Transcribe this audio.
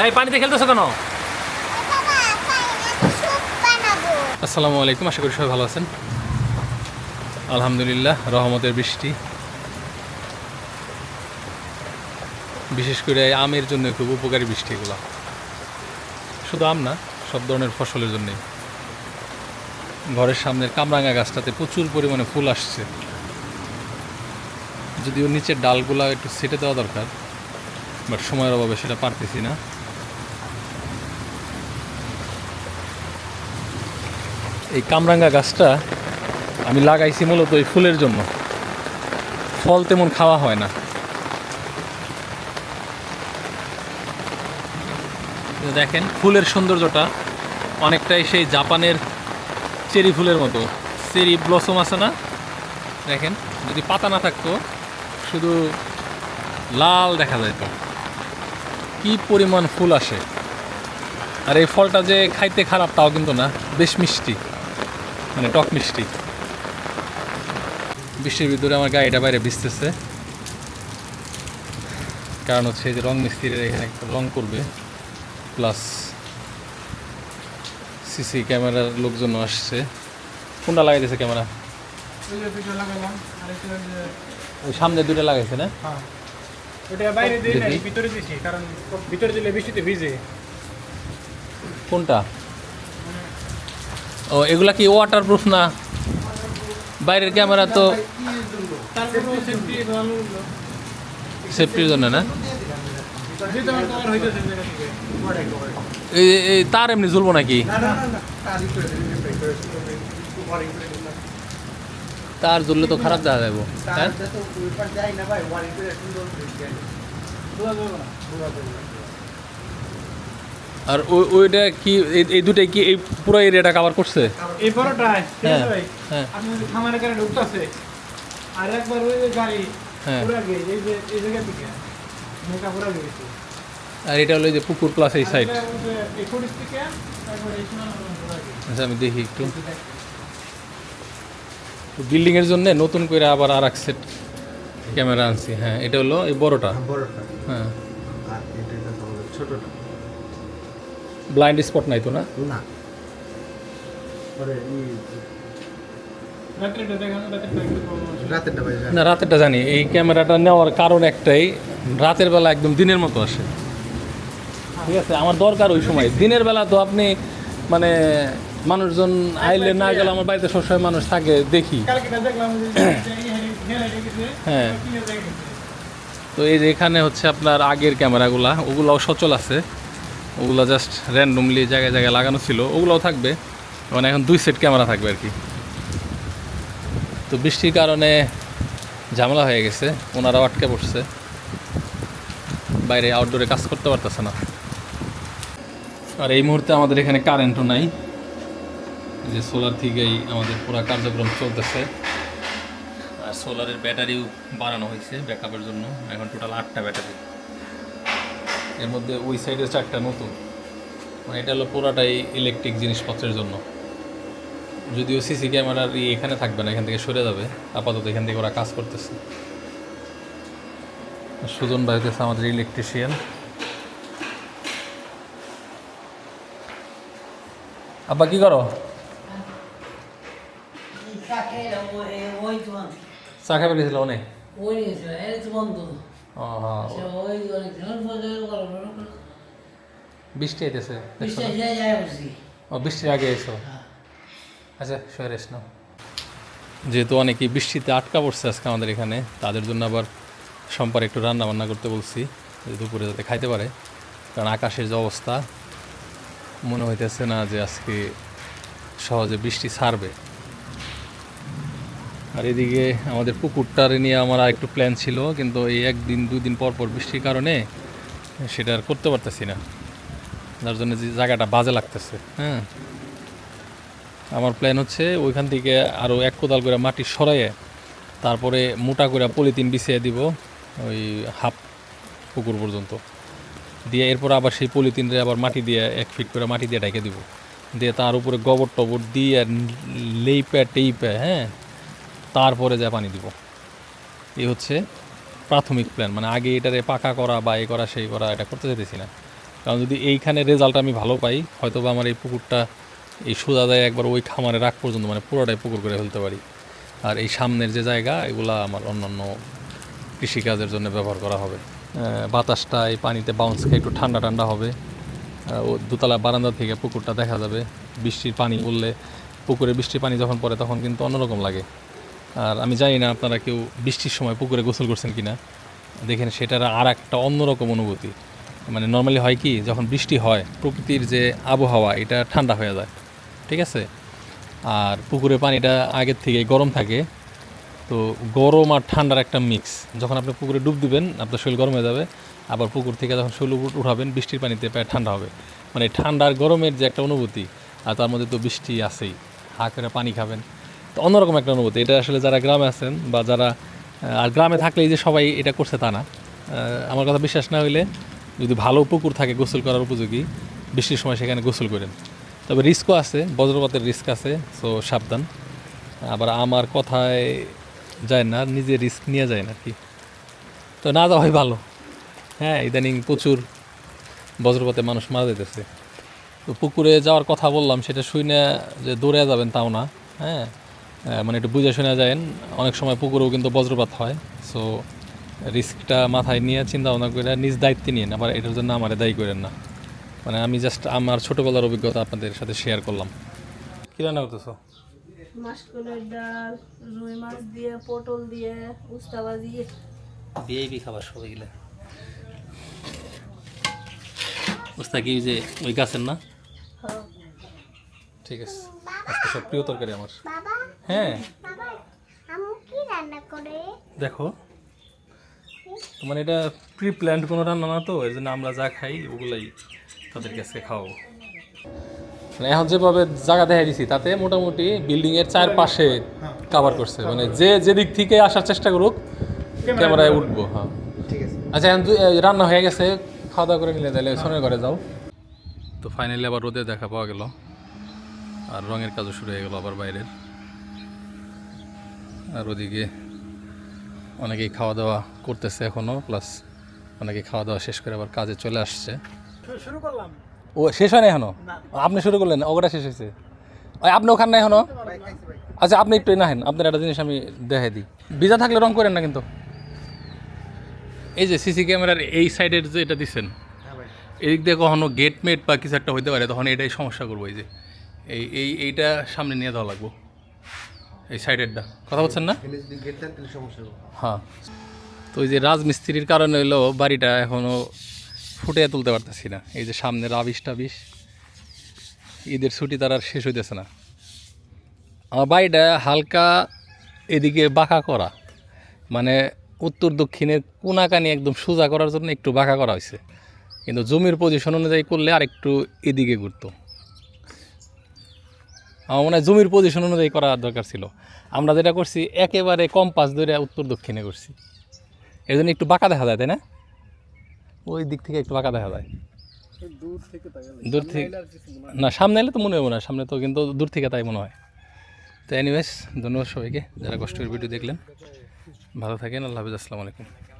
এই, পানিতে খেলতেছো কেন? আসসালামু আলাইকুম, আশা করি সবাই ভালো আছেন। আলহামদুলিল্লাহ, রহমতের বৃষ্টি। বিশেষ করে আমের জন্য খুব উপকারী বৃষ্টি এগুলো। শুধু আম না, সব ধরনের ফসলের জন্যে ঘরের সামনের কামরাঙা গাছটাতে প্রচুর পরিমাণে ফুল আসছে। যদিও নিচের ডালগুলা একটু সেটে দেওয়া দরকার, বাট সময়ের অভাবে সেটা পারতেছি না। এই কামরাঙ্গা গাছটা আমি লাগাইছি মূলত এই ফুলের জন্য। ফল তেমন খাওয়া হয় না। দেখেন, ফুলের সৌন্দর্যটা অনেকটাই সেই জাপানের চেরি ফুলের মতো। চেরি ব্লসম আছে না? দেখেন, যদি পাতা না থাকতো, শুধু লাল দেখা যেত। কি পরিমাণ ফুল আসে। আর এই ফলটা যে খাইতে খারাপ, তাও কিন্তু না, বেশ মিষ্টি। মানে টক মিষ্টি। বৃষ্টির ভিতরে আমার গাড়িটা বাইরে ভিজতেছে। কারণ হচ্ছে যে রং মিস্ত্রিরা এখানে একটা রং করবে। প্লাস সিসি ক্যামেরার লোকজন আসছে। কোনটা লাগাইতেছে ক্যামেরা? ওই সামনে দুটো লাগাইছে না? হ্যাঁ। ওটা বাইরে দিই নাই ভিতরে দিছি কারণ ভিতরে দিলে বৃষ্টিতে ভিজে। কোনটা? ও, এগুলা কি ওয়াটার প্রুফ না? বাইরের ক্যামেরা তো সেফটির জন্য না? এই তার এমনি ঝুলবো নাকি? তার ঝুললে তো খারাপ দেখা যাব হ্যাঁ? আর ওই ওইটা কি এই- দুটাই কি এই পুরো এরিয়াটা কভার করছে? এই ঠিক হ্যাঁ ভাই হ্যাঁ। আপনি যদি খামারের কারণে ঢুকতেছে আর একবার ওই যে গাড়ি হ্যাঁ। পুরো আগে এই যে এই জায়গা থেকে মেকা পুরো আগে গেছে। আর এটা হলো এই যে পুকুর প্লাস এই সাইড এই ফুটিস থেকে একবার এই। আচ্ছা আমি দেখি একটু। বিল্ডিংয়ের জন্য নতুন করে আবার আর এক সেট ক্যামেরা আনছি হ্যাঁ এটা হলো এই বড়টা। বড়টা। হ্যাঁ। আর এটা হলো ছোটটা। ব্লাইন্ড স্পট নাই তো না? না। রাত্রিটা না জানি। এই ক্যামেরাটা নেওয়ার কারণ একটাই রাতের বেলা একদম দিনের মতো আসে। ঠিক আছে আমার দরকার ওই সময়। দিনের বেলা তো আপনি মানে মানুষজন আইলে না গেলে আমার বাড়িতে সবসময় মানুষ থাকে দেখি। হ্যাঁ। তো এই যে এখানে হচ্ছে আপনার আগের ক্যামেরাগুলা ওগুলাও সচল আছে। ওগুলো জাস্ট র্যান্ডমলি জায়গায় জায়গায় লাগানো ছিল। ওগুলোও থাকবে। মানে এখন দুই সেট ক্যামেরা থাকবে আর কি। তো বৃষ্টির কারণে ঝামেলা হয়ে গেছে। ওনারাও আটকে পড়ছে। বাইরে আউটডোরে কাজ করতে পারতেছে না। আর এই মুহূর্তে আমাদের এখানে কারেন্টও নাই। যে সোলার থেকেই আমাদের পুরো কার্যক্রম চলতেছে। আর সোলারের ব্যাটারিও বাড়ানো হয়েছে ব্যাকআপের জন্য। এখন টোটাল আটটা ব্যাটারি এর মধ্যে ওই সাইডে চারটা নতুন। মানে এটা হলো পুরাটাই ইলেকট্রিক জিনিসপত্রের জন্য। যদিও সিসি ক্যামেরার ই এখানে থাকবে না এখান থেকে সরে যাবে। আপাতত এখান থেকে ওরা কাজ করতেছে। সুজন ভাই আমাদের ইলেকট্রিশিয়ান আব্বা কি করো? চা খাবে গেছিল অনেক? বৃষ্টি আইতেছে না? ও, বৃষ্টির আগে এসো আচ্ছা শহরে এস যেহেতু অনেকেই বৃষ্টিতে আটকা পড়ছে আজকে আমাদের এখানে, তাদের জন্য আবার সম্পার একটু রান্না বান্না করতে বলছি দুপুরে যাতে খাইতে পারে। কারণ আকাশের যে অবস্থা, মনে হইতেছে না যে আজকে সহজে বৃষ্টি ছাড়বে। আর এদিকে আমাদের পুকুরটার নিয়ে আমার একটু প্ল্যান ছিল, কিন্তু এই একদিন দুই দিন পর পর বৃষ্টির কারণে সেটা আর করতে পারতেছি না। যার জন্য যে জায়গাটা বাজে লাগতেছে হ্যাঁ। আমার প্ল্যান হচ্ছে ওইখান থেকে আরও এক কোদাল করে মাটি সরাইয়ে তারপরে মোটা করে পলিথিন বিছিয়ে দিব ওই হাফ পুকুর পর্যন্ত। দিয়ে এরপর আবার সেই পলিথিনরে আবার মাটি দিয়ে এক ফিট করে মাটি দিয়ে ঢেকে দিব। দিয়ে তার উপরে গোবর টবর দিয়ে লেইপে, টেইপে হ্যাঁ তারপরে যা পানি দিব। এই হচ্ছে প্রাথমিক প্ল্যান মানে আগে এটারে পাকা করা বা এ করা, সেই করা, এটা করতে চাইতেছি না কারণ যদি এইখানে রেজাল্ট আমি ভালো পাই হয়তো বা আমার এই পুকুরটা, এই সোজা দেয় একবার ওই খামারে রাখ পর্যন্ত মানে পুরোটাই পুকুর করে ফেলতে পারি। আর এই সামনের যে জায়গা, এগুলা আমার অন্যান্য কৃষিকাজের জন্য ব্যবহার করা হবে। বাতাসটা, এই পানিতে বাউন্স খেয়ে একটু ঠান্ডা ঠান্ডা হবে। ও দোতলা বারান্দা থেকে পুকুরটা দেখা যাবে। বৃষ্টির পানি উঠলে পুকুরে বৃষ্টির পানি যখন পড়ে, তখন কিন্তু অন্যরকম লাগে। আর আমি জানি না আপনারা কেউ বৃষ্টির সময় পুকুরে গোসল করছেন কিনা। দেখেন সেটার আর একটা অন্যরকম অনুভূতি। মানে নর্মালি হয় কি, যখন বৃষ্টি হয়, প্রকৃতির যে আবহাওয়া, এটা ঠান্ডা হয়ে যায়। ঠিক আছে? আর পুকুরের পানিটা আগের থেকে গরম থাকে। তো গরম আর ঠান্ডার একটা মিক্স যখন আপনি পুকুরে ডুব দিবেন, আপনার শরীর গরম হয়ে যাবে। আবার পুকুর থেকে যখন উঠ- উঠাবেন, বৃষ্টির পানিতে প্রায় ঠান্ডা হবে। মানে ঠান্ডার গরমের যে একটা অনুভূতি, আর তার মধ্যে তো বৃষ্টি আছেই। হা করে পানি খাবেন। তো অন্যরকম একটা অনুভূতি। এটা আসলে যারা গ্রামে আছেন বা যারা আর গ্রামে থাকলেই যে সবাই এটা করছে তা না। আমার কথা বিশ্বাস না হইলে যদি ভালো পুকুর থাকে গোসল করার উপযোগী, বৃষ্টির সময় সেখানে গোসল করেন। তবে রিস্কও আছে, বজ্রপাতের রিস্ক আছে, সো সাবধান। আবার আমার কথায় যায় না, নিজে রিস্ক নিয়ে যায় না কি। তো না যাওয়াই ভালো। হ্যাঁ ইদানিং প্রচুর বজ্রপাতে মানুষ মারা যেতেছে তো পুকুরে যাওয়ার কথা বললাম, সেটা শুই না যে দৌড়ে যাবেন তাও না হ্যাঁ। মানে একটু বুঝে শুনে যায়েন অনেক সময় পুকুরেও কিন্তু বজ্রপাত হয় সো রিস্কটা মাথায় নিয়ে চিন্তা ভাবনা করে নিজ দায়িত্বে নিয়ে আবার এটার জন্য আমার দায়ী করেন না। মানে আমি জাস্ট আমার ছোটোবেলার অভিজ্ঞতা আপনাদের সাথে শেয়ার করলাম। কী রান্না করতেছো? মাসকলের ডাল রুই মাছ দিয়ে পটল দিয়ে উস্তা ভাজি। ভিআইপি খাবার সবাই গেলে? বুঝতে কি যে ওই গাছের না? হ্যাঁ। ঠিক আছে আজকে সব প্রিয় তরকারি আমার। বাবা। হ্যাঁ। দেখো মানে এটা প্রি প্ল্যান্ড কোনো রান্না না তো এর জন্য আমরা যা খাই ওগুলাই তাদেরকে আজকে খাওয়াবো। মানে এখন যেভাবে জায়গা দেখা দিছি তাতে মোটামুটি বিল্ডিং এর চারপাশে কাভার করছে। মানে যে যেদিক থেকে আসার চেষ্টা করুক ক্যামেরায় উঠবো হ্যাঁ। আচ্ছা এখন রান্না হয়ে গেছে খাওয়া দাওয়া করে নিলে তাহলে সোনের ঘরে যাও। তো ফাইনালি আবার রোদে দেখা পাওয়া গেল। আর রঙের কাজও শুরু হয়ে গেল আবার বাইরের। আর ওদিকে অনেকেই খাওয়া দাওয়া করতেছে এখনও প্লাস অনেকে খাওয়া দাওয়া শেষ করে আবার কাজে চলে আসছে। শুরু করলাম। ও শেষ হয় না এখনও? আপনি শুরু করলেন ওটা শেষ হয়েছে। আপনি ওখানে না এখনও? আচ্ছা আপনি একটু না হেন আপনার একটা জিনিস আমি দেখাই দিই। ভিজা থাকলে রং করেন না কিন্তু। এই যে সিসি ক্যামেরার এই সাইডের যে এটা দিচ্ছেন এদিক দিয়ে কখনো গেট মেট বা কিছু একটা হইতে পারে তখন এটাই সমস্যা করব এই যে। এই এই এইটা সামনে নিয়ে দেওয়া লাগবো। এই সাইডেরটা কথা বলছেন না? হ্যাঁ। তো ওই যে রাজমিস্ত্রির কারণে হলো বাড়িটা এখনও ফুটিয়ে তুলতে পারতেছি না। এই যে সামনের আবিষ টাবিশ ঈদের ছুটি তার আর শেষ হইতেছে না। আমার বাড়িটা হালকা এদিকে বাঁকা করা। মানে উত্তর দক্ষিণের কোনাকানি একদম সোজা করার জন্য একটু বাঁকা করা হয়েছে কিন্তু জমির পজিশন অনুযায়ী করলে আর একটু এদিকে ঘুরতো। আমার মনে হয় জমির পজিশন অনুযায়ী করা দরকার ছিল। আমরা যেটা করছি একেবারে কম্পাস ধরে উত্তর দক্ষিণে করছি। এই জন্য একটু বাঁকা দেখা যায় তাই না? ওই দিক থেকে একটু বাঁকা দেখা যায়। দূর থেকে না। সামনে এলে তো মনে হবে না সামনে তো কিন্তু দূর থেকে তাই মনে হয়। তো এনিওয়েজ ধন্যবাদ সবাইকে যারা কষ্টের ভিডিও দেখলেন। ভালো থাকেন আল্লাহ হাফিজ আসসালামু আলাইকুম।